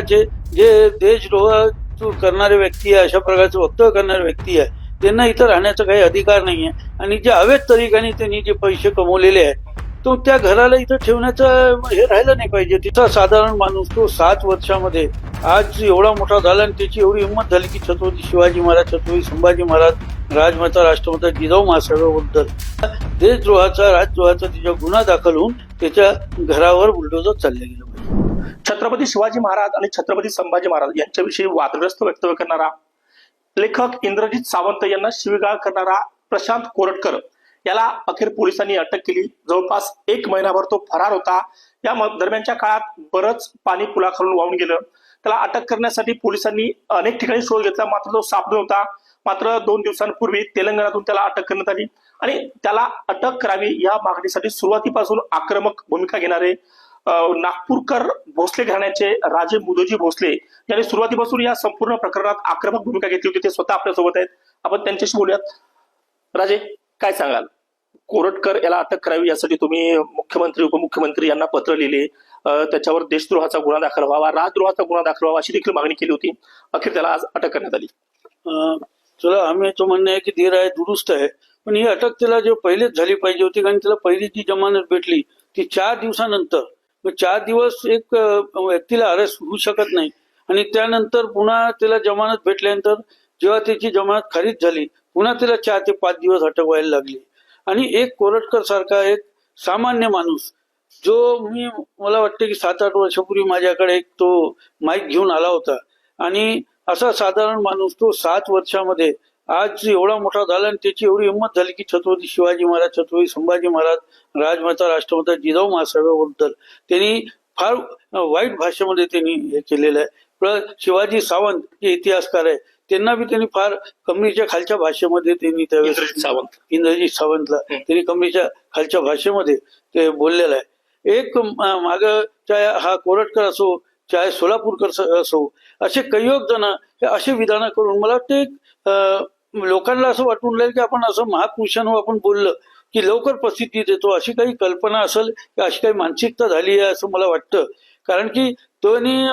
जे जे देशद्रोह करणारे व्यक्ती आहे अशा प्रकारचे वक्तव्य करणारे व्यक्ती आहे त्यांना इथं राहण्याचा काही अधिकार नाही आहे आणि जे अवैध तरीकाने त्यांनी जे पैसे कमवलेले आहेत तो त्या घराला इथं ठेवण्याचं हे राहिलं नाही पाहिजे. तिथं साधारण माणूस तो सात वर्षामध्ये आज एवढा मोठा झाला आणि त्याची एवढी हिंमत झाली की छत्रपती शिवाजी महाराज छत्रपती संभाजी महाराज राजमाता राष्ट्रमाता जिजाऊ महासाहेबाबद्दल देशद्रोहाचा राजद्रोहाचा तिच्या गुन्हा दाखल होऊन त्याच्या घरावर बुलडोजर चालले गेलं. छत्रपती शिवाजी महाराज आणि छत्रपती संभाजी महाराज यांच्याविषयी वादग्रस्त वक्तव्य करणारा लेखक इंद्रजित सावंत यांना शिवीगाळ करणारा प्रशांत कोरटकर याला अखेर पोलिसांनी अटक केली. जवळपास एक महिनाभर तो फरार होता. या दरम्यानच्या काळात बरंच पाणी पुलाखालून वाहून गेलं. त्याला अटक करण्यासाठी पोलिसांनी अनेक ठिकाणी शोध घेतला. मात्र तो सापडून होता मात्र दोन दिवसांपूर्वी तेलंगणातून त्याला अटक करण्यात आली आणि त्याला अटक करावी या मागणीसाठी सुरुवातीपासून आक्रमक भूमिका घेणारे नागपूरकर भोसले घराण्याचे राजे मुदोजी भोसले यांनी सुरुवातीपासून या संपूर्ण प्रकरणात आक्रमक भूमिका घेतली होती. ते स्वतः आपल्यासोबत आहेत. आपण त्यांच्याशी बोलूयात. राजे काय सांगाल? कोरटकर याला अटक करावी यासाठी तुम्ही मुख्यमंत्री उपमुख्यमंत्री यांना पत्र लिहिले. त्याच्यावर देशद्रोहाचा गुन्हा दाखल व्हावा राजद्रोहाचा गुन्हा दाखल व्हावा अशी देखील मागणी केली होती. अखेर त्याला आज अटक करण्यात आली. अं, चला आम्ही तो म्हणणं आहे की धीर आहे दुरुस्त आहे. पण ही अटक त्याला जे पहिलेच झाली पाहिजे होती कारण त्याला पहिली जी जमानत भेटली ती चार दिवसानंतर मग चार दिवस एक व्यक्तीला अरेस्ट होऊ शकत नाही. आणि त्यानंतर पुन्हा त्याला जमानत भेटल्यानंतर जेव्हा त्याची जमानत खारीज झाली पुन्हा त्याला चार ते पाच दिवस अटक व्हायला लागली. आणि एक कोरटकर सारखा एक सामान्य माणूस जो मी मला वाटते की सात आठ वर्षापूर्वी माझ्याकडे एक तो माईक घेऊन आला होता. आणि असा साधारण माणूस तो सात वर्षामध्ये आज एवढा मोठा झाला आणि त्याची एवढी हिंमत झाली की छत्रपती शिवाजी महाराज छत्रपती संभाजी महाराज राजमाता राष्ट्रमाता जिजाऊ महासाहेबाबद्दल त्यांनी फार वाईट भाषेमध्ये त्यांनी हे केलेलं आहे. प्लस शिवाजी सावंत जे इतिहासकार आहे त्यांना बी त्यांनी फार कमरीच्या खालच्या भाषेमध्ये त्यांनी त्यावेळेस सावंत. इंद्रजित सावंतला. त्यांनी कमरेच्या खालच्या भाषेमध्ये ते बोललेलं आहे. एक माग चाहे हा कोरटकर असो चाहे सोलापूरकर असो असे कैयोग जण हे असे विधानं करून मला वाटते लोकांना असं वाटून राहील की आपण असं महापुरुषांवर हो आपण बोललं की लवकर प्रसिद्धी देतो अशी काही कल्पना असेल की अशी काही मानसिकता झाली आहे असं मला वाटतं. कारण की त्यांनी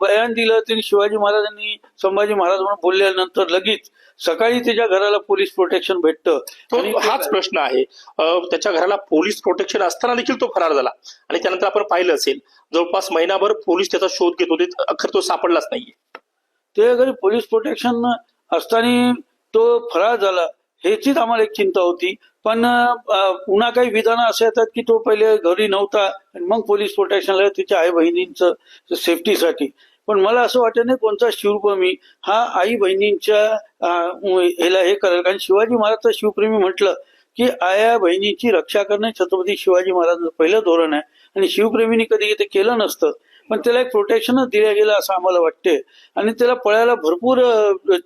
बयान दिलं त्यांनी शिवाजी महाराजांनी संभाजी महाराज म्हणून बोलल्यानंतर लगेच सकाळी त्याच्या घराला पोलीस प्रोटेक्शन भेटतं. आणि हाच प्रश्न आहे. त्याच्या घराला पोलीस प्रोटेक्शन असताना देखील तो फरार झाला. आणि त्यानंतर आपण पाहिलं असेल जवळपास महिनाभर पोलीस त्याचा शोध घेत होते अखेर तो सापडलाच नाहीये. ते घरी पोलीस प्रोटेक्शन असताना तो फरार झाला. ह्याचीच आम्हाला एक चिंता होती. पण पुन्हा काही विधानं असे येतात की तो पहिले घरी नव्हता आणि मग पोलीस प्रोटेक्शनला तिच्या आई बहिणींचं सेफ्टीसाठी. पण मला असं वाटत नाही कोणता शिवप्रेमी हा आई बहिणींच्या ह्याला हे करेल. कारण शिवाजी महाराज शिवप्रेमी म्हटलं की आया बहिणीची रक्षा करणे छत्रपती शिवाजी महाराजांचं पहिलं धोरण आहे. आणि शिवप्रेमीने कधी ते केलं नसतं. पण त्याला एक प्रोटेक्शनच दिलं गेलं असं आम्हाला वाटते आणि त्याला पळायला भरपूर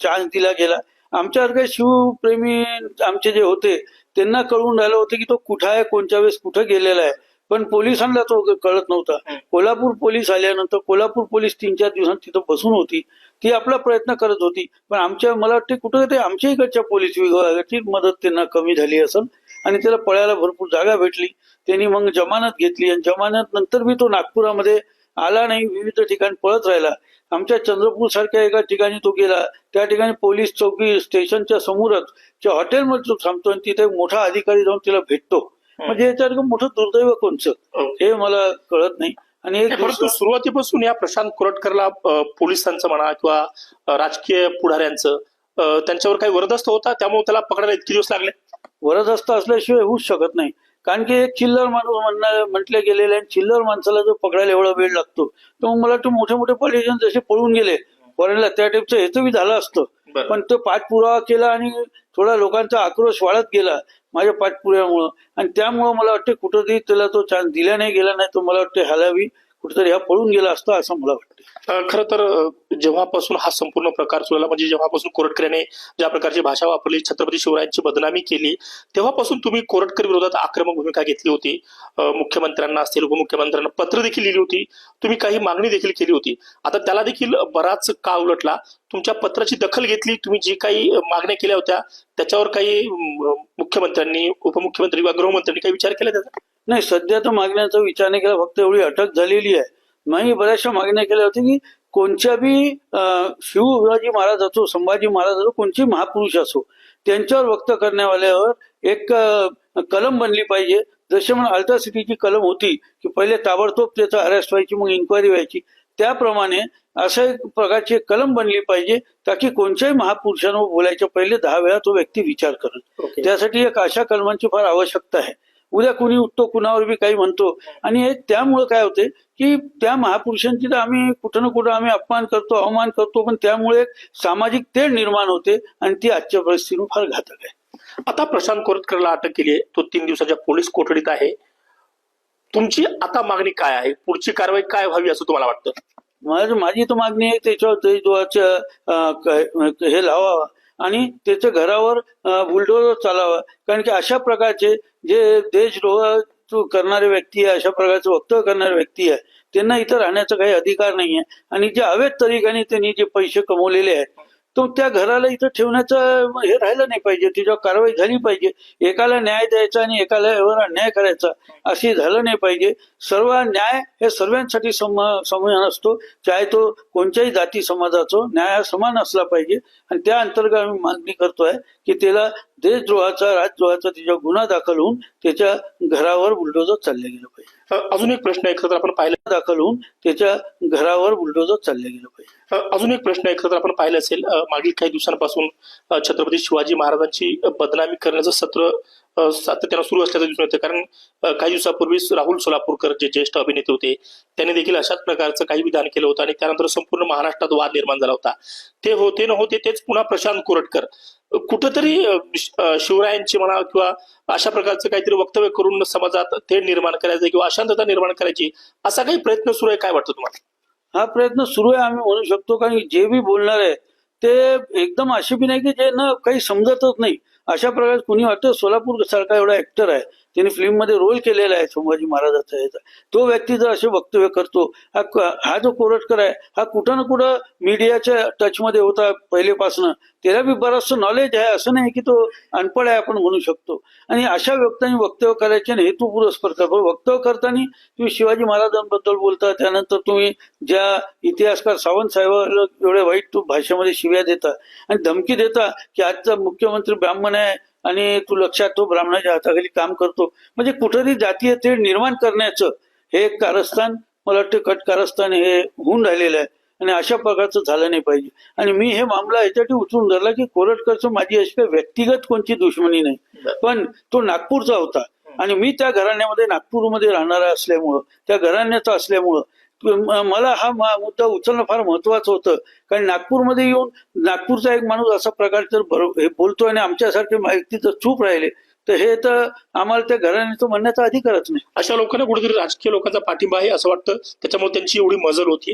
चान्स दिला गेला. आमच्यासारखे शिवप्रेमी आमचे जे होते त्यांना कळून राहिलं होतं की तो कुठं आहे कोणत्या वेळेस कुठं गेलेला आहे. पण पोलिसांना तो कळत नव्हता. कोल्हापूर पोलीस आल्यानंतर कोल्हापूर पोलीस तीन चार दिवसांत तिथं बसून होती. ती आपला प्रयत्न करत होती. पण आमच्या मला वाटते कुठं ते आमच्या इकडच्या पोलीस विभागाची मदत त्यांना कमी झाली असेल आणि त्याला पळायला भरपूर जागा भेटली. त्यांनी मग जमानत घेतली आणि जमानत नंतर बी तो नागपुरामध्ये आला नाही विविध ठिकाणी पळत राहिला. आमच्या चंद्रपूर सारख्या एका ठिकाणी तो गेला. त्या ठिकाणी पोलीस चौकी स्टेशनच्या समोरच त्या हॉटेलमध्ये तो थांबतो आणि तिथे मोठा अधिकारी जाऊन तिला भेटतो. म्हणजे याच्यावर मोठं दुर्दैव कोणचं? हे मला कळत नाही. आणि सुरुवातीपासून या प्रशांत कोरटकरला पोलिसांचं म्हणा किंवा राजकीय पुढाऱ्यांचं त्यांच्यावर काही वरदस्त होता? त्यामुळे त्याला पकडायला इतके दिवस लागले? वरदस्त असल्याशिवाय होऊच शकत नाही. कारण की एक चिल्लर माणूस म्हणणं म्हटले गेलेले आणि चिल्लर माणसाला जो पकडायला एवढा वेळ लागतो तर मग मला वाटतं मोठे मोठे पॉलिटिशियन जसे पळून गेले फॉरेनला त्या टाईपचं बी झालं असतं. पण तो पाठपुरावा केला आणि थोडा लोकांचा आक्रोश वाढत गेला माझ्या पाठपुराव्यामुळं. आणि त्यामुळं मला वाटतं कुठंतरी त्याला तो चान्स दिला नाही गेला नाही तो मला वाटतं ह्यालावी कुठेतरी हा पळून गेला असता असं मला वाटतं खर खरं तर जेव्हापासून हा संपूर्ण प्रकार सुरू झाला म्हणजे जेव्हापासून कोरटकऱ्याने ज्या प्रकारची भाषा वापरली छत्रपती शिवरायांची बदनामी केली तेव्हापासून तुम्ही कोरटकर विरोधात आक्रमक भूमिका घेतली होती. मुख्यमंत्र्यांना असतील उपमुख्यमंत्र्यांना पत्र देखील लिहिली होती. तुम्ही काही मागणी देखील केली होती. आता त्याला देखील बराच काळ उलटला. तुमच्या पत्राची दखल घेतली तुम्ही जी काही मागण्या केल्या होत्या त्याच्यावर काही मुख्यमंत्र्यांनी उपमुख्यमंत्री किंवा गृहमंत्र्यांनी काही विचार केला त्याचा? नाही सध्या तर मागण्याचा विचार नाही केला फक्त एवढी अटक झालेली आहे. मी बऱ्याचशा मागण्या केल्या होत्या की कोणत्या बी अं, शिवाजी महाराज असो संभाजी महाराज असो कोणते महापुरुष असो त्यांच्यावर व्यक्त करण्यावाल्यावर एक कलम बनली पाहिजे. जसे म्हणून अल्ट्रासिटीची कलम होती की पहिले ताबडतोब त्याचा अरेस्ट व्हायची मग इन्क्वायरी व्हायची. त्याप्रमाणे अशा एक प्रकारची एक कलम बनली पाहिजे ताकी कोणत्याही महापुरुषांवर बोलायच्या पहिले दहा वेळा तो व्यक्ती विचार करत ओके. त्यासाठी एक अशा कलमांची फार आवश्यकता आहे. उद्या कुणी उठतो कुणावर बी काही म्हणतो. आणि हे त्यामुळं काय होते की त्या महापुरुषांची तर आम्ही कुठं ना कुठं आम्ही अपमान करतो अवमान करतो पण त्यामुळे एक सामाजिक तेढ निर्माण होते आणि ती आजच्या परिस्थितीवर फार घातक आहे. आता प्रशांत कोरटकरला अटक केली आहे. तो तीन दिवसाच्या पोलीस कोठडीत आहे. तुमची आता मागणी काय आहे? पुढची कारवाई काय व्हावी असं तुम्हाला वाटतं? माझ तर मागणी आहे त्याच्यावर हे लावावा. आणि त्याच्या घरावर बुलडोजर चालावा. कारण की अशा प्रकारचे जे देशद्रोह करणारे व्यक्ती आहे अशा प्रकारचे वक्तव्य करणारे व्यक्ती आहे त्यांना इथं राहण्याचा काही अधिकार नाही आहे आणि जे अवैध तरीक्याने त्यांनी जे पैसे कमवलेले आहेत तो त्या घराला इथं ठेवण्याचं हे राहिलं नाही पाहिजे. तिच्यावर कारवाई झाली पाहिजे. एकाला न्याय द्यायचा आणि एकाला अन्याय करायचा असे झालं नाही पाहिजे. सर्व न्याय हे सर्वांसाठी सम समान असतो. चाहे तो कोणत्याही जाती समाजाचा न्याय हा समान असला पाहिजे. आणि त्या अंतर्गत आम्ही मागणी करतोय की त्याला देशद्रोहाचा राजद्रोहाचा त्याच्यावर गुन्हा दाखल होऊन त्याच्या घरावर बुलडोजर चालले गेलं पाहिजे. अजून एक प्रश्न आहे खरं तर आपण पाहिलं दाखल होऊन त्याच्या घरावर बुलडोजर चालले गेलं पाहिजे. अजून एक प्रश्न आहे खरं तर आपण पाहिलं असेल मागील काही दिवसांपासून छत्रपती शिवाजी महाराजांची बदनामी करण्याचं सत्र सातत्यानं सुरू असल्याचं दिसून येतं. कारण काही दिवसापूर्वीच राहुल सोलापूरकर जे ज्येष्ठ अभिनेते होते त्यांनी देखील अशाच प्रकारचं काही विधान केलं होतं आणि त्यानंतर संपूर्ण महाराष्ट्रात वाद निर्माण झाला होता. ते होते न होते तेच पुन्हा प्रशांत कोरटकर कुठंतरी शिवरायांची म्हणा किंवा अशा प्रकारचं काहीतरी वक्तव्य करून समाजात थेट निर्माण करायचं किंवा अशांतता निर्माण करायची असा काही प्रयत्न सुरू आहे काय वाटतं तुम्हाला? हा प्रयत्न सुरू आहे आम्ही म्हणू शकतो कारण जे बी बोलणार आहे ते एकदम असे बी नाही की जे ना काही समजतच नाही. अशा प्रकारे कुणी वाटतं सोलापूर सरकार एवढा ऍक्टर आहे. त्यांनी फिल्ममध्ये रोल केलेला आहे संभाजी महाराजाचा याचा. तो व्यक्ती जर असे वक्तव्य करतो हा हा जो कोरटकर आहे हा कुठं ना कुठं मीडियाच्या टचमध्ये होता पहिलेपासनं. त्याला बी बरंचसं नॉलेज आहे. असं नाही की तो अनपढ आहे आपण म्हणू शकतो. आणि अशा व्यक्तांनी वक्तव्य करायचे आणि हेतू पुरस्पर वक्तव्य करताना तुम्ही शिवाजी महाराजांबद्दल बोलता त्यानंतर तुम्ही ज्या इतिहासकार सावंत साहेबांना एवढ्या वाईट भाषेमध्ये शिव्या देता आणि धमकी देता की आजचा मुख्यमंत्री ब्राह्मण आहे आणि तू लक्षात तो ब्राह्मणाच्या हाताखाली काम करतो. म्हणजे कुठेतरी जातीय तेढ निर्माण करण्याचं हे एक कारस्थान मला वाटतं कट कारस्थान हे होऊन राहिलेलं आहे. आणि अशा प्रकारचं झालं नाही पाहिजे. आणि मी हे मामला याच्यासाठी उचलून धरला की कोरटकरचं माझी अशी काही व्यक्तिगत कोणती दुश्मनी नाही. पण तो नागपूरचा होता. आणि मी त्या घराण्यामध्ये नागपूरमध्ये राहणारा असल्यामुळं त्या घराण्याचा असल्यामुळं मला हा मुद्दा उचलणं फार महत्वाचं होतं. कारण नागपूरमध्ये येऊन नागपूरचा एक माणूस असा प्रकार जर हे बोलतोय आणि आमच्यासारखे व्यक्ती जर चूप राहिले तर हे तर आम्हाला त्या घराण्याचं म्हणण्याचा अधिकारच नाही. अशा लोकांना कुठेतरी राजकीय लोकांचा पाठिंबा आहे असं वाटतं? त्याच्यामुळे त्यांची एवढी मजल होती?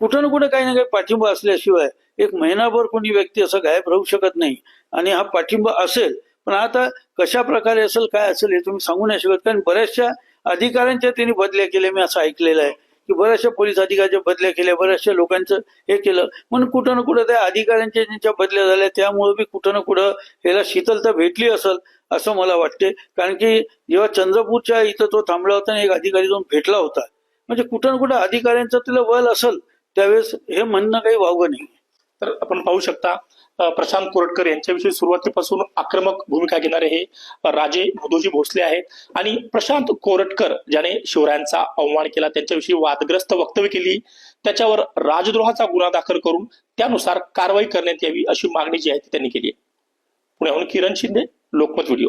कुठं ना कुठं काही ना काही पाठिंबा असल्याशिवाय एक महिनाभर कोणी व्यक्ती असं गायब राहू शकत नाही. आणि हा पाठिंबा असेल पण आता कशा प्रकारे असेल काय असेल हे तुम्ही सांगू नाही शकत. कारण बऱ्याचशा अधिकाऱ्यांच्या त्यांनी बदल्या केल्या मी असं ऐकलेलं आहे. की बऱ्याचशा पोलीस अधिकाऱ्याच्या बदल्या केल्या बऱ्याचशा लोकांचं हे केलं. म्हणून कुठं ना कुठं त्या अधिकाऱ्यांच्या ज्यांच्या बदल्या झाल्या त्यामुळे बी कुठं ना कुठं याला शीतलता भेटली असेल असं मला वाटते कारण की जेव्हा चंद्रपूरच्या इथं तो थांबला होता आणि एक अधिकारी जाऊन भेटला होता म्हणजे कुठं ना कुठं अधिकाऱ्यांचं तिला बल असेल त्यावेळेस हे म्हणणं काही वावगं नाही तर आपण पाहू शकता प्रशांत कोरटकर यांच्याविषयी सुरुवातीपासून आक्रमक भूमिका घेणारे हे राजे मधोजी भोसले आहेत. आणि प्रशांत कोरटकर ज्याने शिवरायांचा अवमान केला त्यांच्याविषयी वादग्रस्त वक्तव्य केली त्याच्यावर राजद्रोहाचा गुन्हा दाखल करून त्यानुसार कारवाई करण्यात यावी अशी मागणी जी आहे ती त्यांनी केली आहे. पुण्याहून किरण शिंदे लोकमत व्हिडिओ.